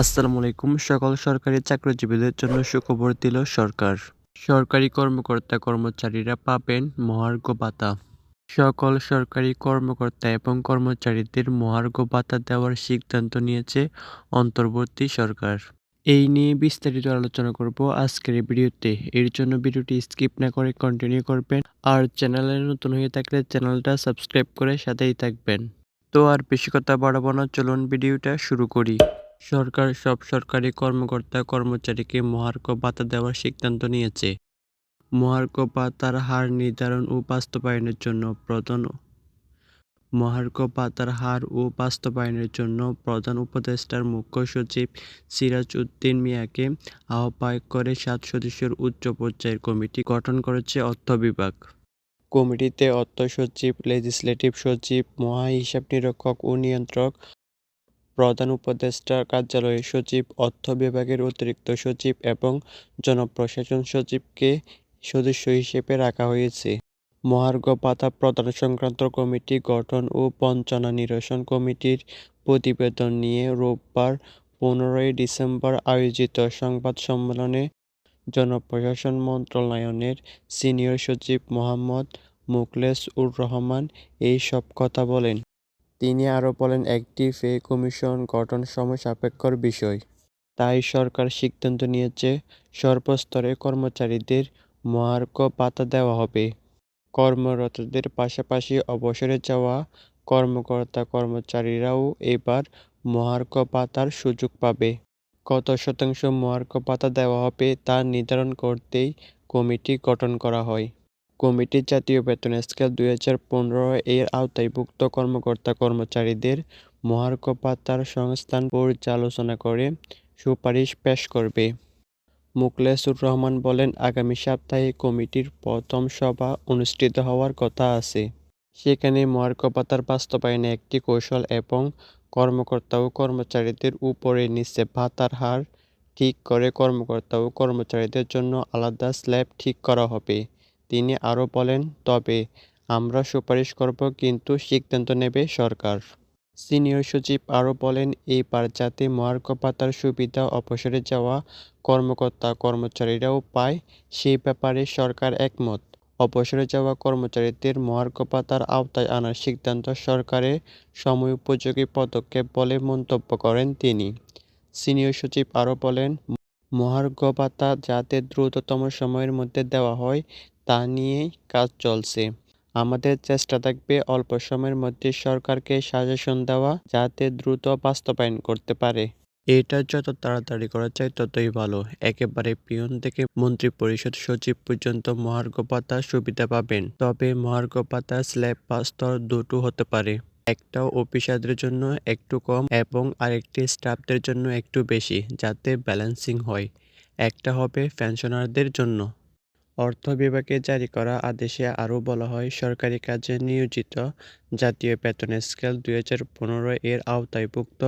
আসসালামু আলাইকুম। সকল সরকারি চাকরিজীবীদের জন্য সুখবর দিল সরকার। সরকারি কর্মকর্তা কর্মচারীরা পাবেন মহার্ঘ ভাতা। সকল সরকারি কর্মকর্তা এবং কর্মচারীদের মহার্ঘ ভাতা দেওয়ার সিদ্ধান্ত নিয়েছে অন্তর্বর্তী সরকার। এই নিয়ে বিস্তারিত আলোচনা করব আজকের ভিডিওতে। এর জন্য ভিডিওটি স্কিপ না করে কন্টিনিউ করবেন আর চ্যানেলে নতুন হয়ে থাকলে চ্যানেলটা সাবস্ক্রাইব করে সাথেই থাকবেন। তো আর বেশি কথা বাড়াবো না, চলুন ভিডিওটা শুরু করি। সরকার সব সরকারি কর্মকর্তা কর্মচারীকে মহার্ঘ ভাতা দেওয়ার সিদ্ধান্ত নিয়েছে। মহার্ঘ ভাতার হার নির্ধারণ ও বাস্তবায়নের জন্য প্রধান মহার্ঘ ভাতার হার ও বাস্তবায়নের জন্য প্রধান উপদেষ্টার মুখ্য সচিব সিরাজ উদ্দিন মিয়াকে আহ্বায়ক করে সাত সদস্যের উচ্চ পর্যায়ের কমিটি গঠন করেছে অর্থ বিভাগ। কমিটিতে অর্থ সচিব লেজিসলেটিভ সচিব, মহাহিসাব নিরীক্ষক ও নিয়ন্ত্রক প্রধান উপদেষ্টা কার্যালয়ের সচিব, অর্থ বিভাগের অতিরিক্ত সচিব এবং জনপ্রশাসন সচিবকে সদস্য হিসেবে রাখা হয়েছে। মহার্ঘ ভাতা প্রদান সংক্রান্ত কমিটি গঠন ও বঞ্চনা নিরসন কমিটির প্রতিবেদন নিয়ে রোববার পনেরোই ডিসেম্বর আয়োজিত সংবাদ সম্মেলনে জনপ্রশাসন মন্ত্রণালয়ের সিনিয়র সচিব মোহাম্মদ মোখলেস উর রহমান এই সব কথা বলেন। তিনি আরও বলেন, একটি ফে কমিশন গঠন সময় সাপেক্ষর বিষয়। তাই সরকার সিদ্ধান্ত নিয়েছে সর্বস্তরের কর্মচারীদের মহার্ঘ ভাতা দেওয়া হবে। কর্মরতদের পাশাপাশি অবসরে যাওয়া কর্মকর্তা কর্মচারীরাও এবার মহার্ঘ ভাতার সুযোগ পাবে। কত শতাংশ মহার্ঘ ভাতা দেওয়া হবে তা নির্ধারণ করতেই কমিটি গঠন করা হয়। কমিটি জাতীয় বেতন স্কেল দুই হাজার পনেরো এর আওতায়ভুক্ত কর্মকর্তা কর্মচারীদের মহার্ঘ ভাতার সংস্থান পর্যালোচনা করে সুপারিশ পেশ করবে। মুখলেসুর রহমান বলেন, আগামী সপ্তাহে কমিটির প্রথম সভা অনুষ্ঠিত হওয়ার কথা আছে। সেখানে মহার্ঘ ভাতার বাস্তবায়নে একটি কৌশল এবং কর্মকর্তা ও কর্মচারীদের উপরে নিচে ভাতার হার ঠিক করে কর্মকর্তা ও কর্মচারীদের জন্য আলাদা স্ল্যাব ঠিক করা হবে। তিনি আরও বলেন, তবে আমরা সুপারিশ করব, কিন্তু সিদ্ধান্ত নেবে সরকার। সিনিয়র সচিব আরও বলেন, এইবার যাতে মহার্ঘ ভাতার সুবিধা অবসরে যাওয়া কর্মকর্তা কর্মচারীরাও পায়, সেই ব্যাপারে সরকার একমত। অবসরে যাওয়া কর্মচারীদের মহার্ঘ ভাতার আওতায় আনার সিদ্ধান্ত সরকারের সময় উপযোগী পদক্ষেপ বলে মন্তব্য করেন তিনি। সিনিয়র সচিব আরও বলেন মহার্ঘ ভাতা যাতে দ্রুততম সময়ের মধ্যে দেওয়া হয় তা নিয়েই কাজ চলছে। আমাদের চেষ্টা থাকবে অল্প সময়ের মধ্যে সরকারকে সাজেশন দেওয়া যাতে দ্রুত বাস্তবায়ন করতে পারে। এটা যত তাড়াতাড়ি করা যায় ততই ভালো। একেবারে পিয়ন থেকে মন্ত্রী পরিষদ সচিব পর্যন্ত মহার্ঘ ভাতা সুবিধা পাবেন। তবে মহার্ঘ ভাতা স্ল্যাব বা স্তর দুটো হতে পারে। একটা অফিসারদের জন্য একটু কম এবং আরেকটি স্টাফদের জন্য একটু বেশি, যাতে ব্যালেন্সিং হয়। একটা হবে পেনশনারদের জন্য। অর্থ বিভাগে জারি করা আদেশে আরও বলা হয়, সরকারি কাজে নিয়োজিত জাতীয় বেতন স্কেল দুই হাজার পনেরো এর আওতায়ভুক্ত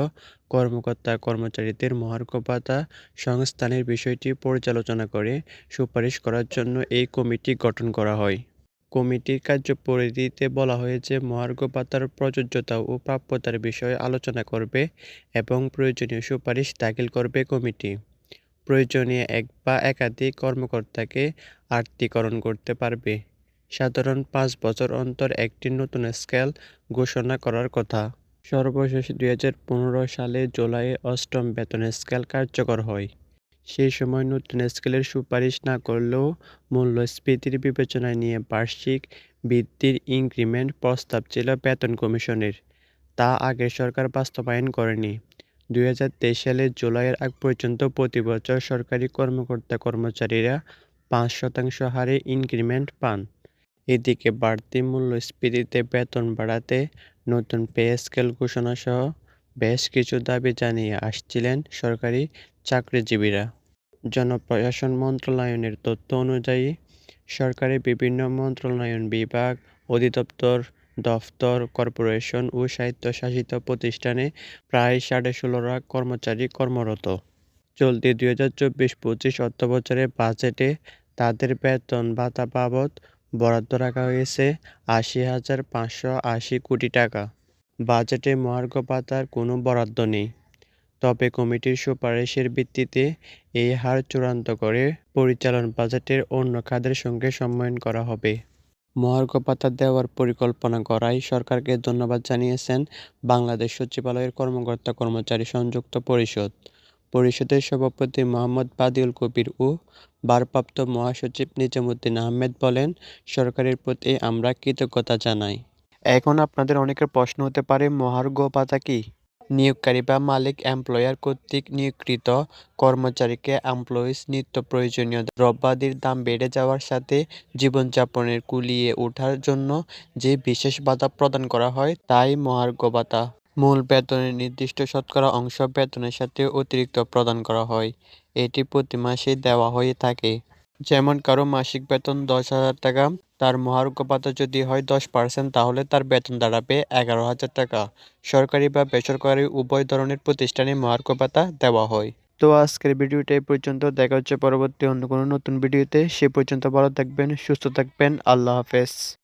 কর্মকর্তা কর্মচারীদের মহার্ঘ ভাতা সংস্থানের বিষয়টি পর্যালোচনা করে সুপারিশ করার জন্য এই কমিটি গঠন করা হয়। কমিটির কার্যপরিধিতে বলা হয়েছে মহার্ঘ ভাতার প্রযোজ্যতা ও প্রাপ্যতার বিষয়ে আলোচনা করবে এবং প্রয়োজনীয় সুপারিশ দাখিল করবে কমিটি। প্রয়োজনে এক বা একাধিক কর্মকর্তাকে আত্মীকরণ করতে পারবে। সাধারণ পাঁচ বছর অন্তর একটি নতুন স্কেল ঘোষণা করার কথা। সর্বশেষ দুই হাজার পনেরো সালে জুলাইয়ে অষ্টম বেতন স্কেল কার্যকর হয়। সেই সময় নতুন স্কেলের সুপারিশ না করলেও মূল্যস্ফীতির বিবেচনায় নিয়ে বার্ষিক বৃদ্ধির ইনক্রিমেন্ট প্রস্তাব ছিল বেতন কমিশনের। তা আগের সরকার বাস্তবায়ন করেনি। দুই হাজার তেইশ সালের জুলাইয়ের আগ পর্যন্ত প্রতি বছর সরকারি কর্মকর্তা কর্মচারীরা পাঁচ শতাংশ হারে ইনক্রিমেন্ট পান। এদিকে বাড়তি মূল্যস্ফীতিতে বেতন বাড়াতে নতুন পে স্কেল ঘোষণাসহ বেশ কিছু দাবি জানিয়ে আসছিলেন সরকারি চাকরিজীবীরা। জনপ্রশাসন মন্ত্রণালয়ের তথ্য অনুযায়ী সরকারের বিভিন্ন মন্ত্রণালয় বিভাগ, অধিদপ্তর দফতর কর্পোরেশন ও স্বায়ত্তশাসিত প্রতিষ্ঠানে প্রায় সাড়ে ষোলো লাখ কর্মচারী কর্মরত। চলতি দুই হাজার চব্বিশ পঁচিশ অর্থবছরের বাজেটে তাদের বেতন ভাতা বাবদ বরাদ্দ রাখা হয়েছে আশি হাজার পাঁচশো আশি কোটি টাকা। বাজেটে মহার্ঘ ভাতার কোনো বরাদ্দ নেই। তবে কমিটির সুপারিশের ভিত্তিতে এই হার চূড়ান্ত করে পরিচালন বাজেটের অন্য খাতের সঙ্গে সমন্বয় করা হবে। মহার্ঘ ভাতা দেওয়ার পরিকল্পনা করায় সরকারকে ধন্যবাদ জানিয়েছেন বাংলাদেশ সচিবালয়ের কর্মকর্তা কর্মচারী সংযুক্ত পরিষদ। পরিষদের সভাপতি মোহাম্মদ বাদিউল কবির ও ভারপ্রাপ্ত মহাসচিব নিজামুদ্দিন আহমেদ বলেন, সরকারের প্রতি আমরা কৃতজ্ঞতা জানাই। এখন আপনাদের অনেকের প্রশ্ন হতে পারে, মহার্ঘ ভাতা কি? নিয়োগকারী বা মালিক এমপ্লয়ার কর্তৃক নিয়োগকৃত কর্মচারীকে এমপ্লয়িজ নিত্য প্রয়োজনীয় দ্রব্যাদির দাম বেড়ে যাওয়ার সাথে জীবনযাপনের কুলিয়ে ওঠার জন্য যে বিশেষ ভাতা প্রদান করা হয় তাই মহার্ঘ ভাতা মূল বেতনের নির্দিষ্ট শতকরা অংশ বেতনের সাথে অতিরিক্ত প্রদান করা হয়। এটি প্রতি মাসে দেওয়া হয়ে থাকে। যেমন কারও মাসিক বেতন দশ হাজার টাকা, তার মহার্ঘ ভাতা যদি হয় দশ পার্সেন্ট, তাহলে তার বেতন দাঁড়াবে এগারো হাজার টাকা। সরকারি বা বেসরকারি উভয় ধরনের প্রতিষ্ঠানে মহার্ঘ ভাতা দেওয়া হয়। তো আজকের ভিডিওটা এই পর্যন্ত। দেখা হচ্ছে পরবর্তী অন্য কোনো নতুন ভিডিওতে। সে পর্যন্ত ভালো থাকবেন, সুস্থ থাকবেন। আল্লাহ হাফেজ।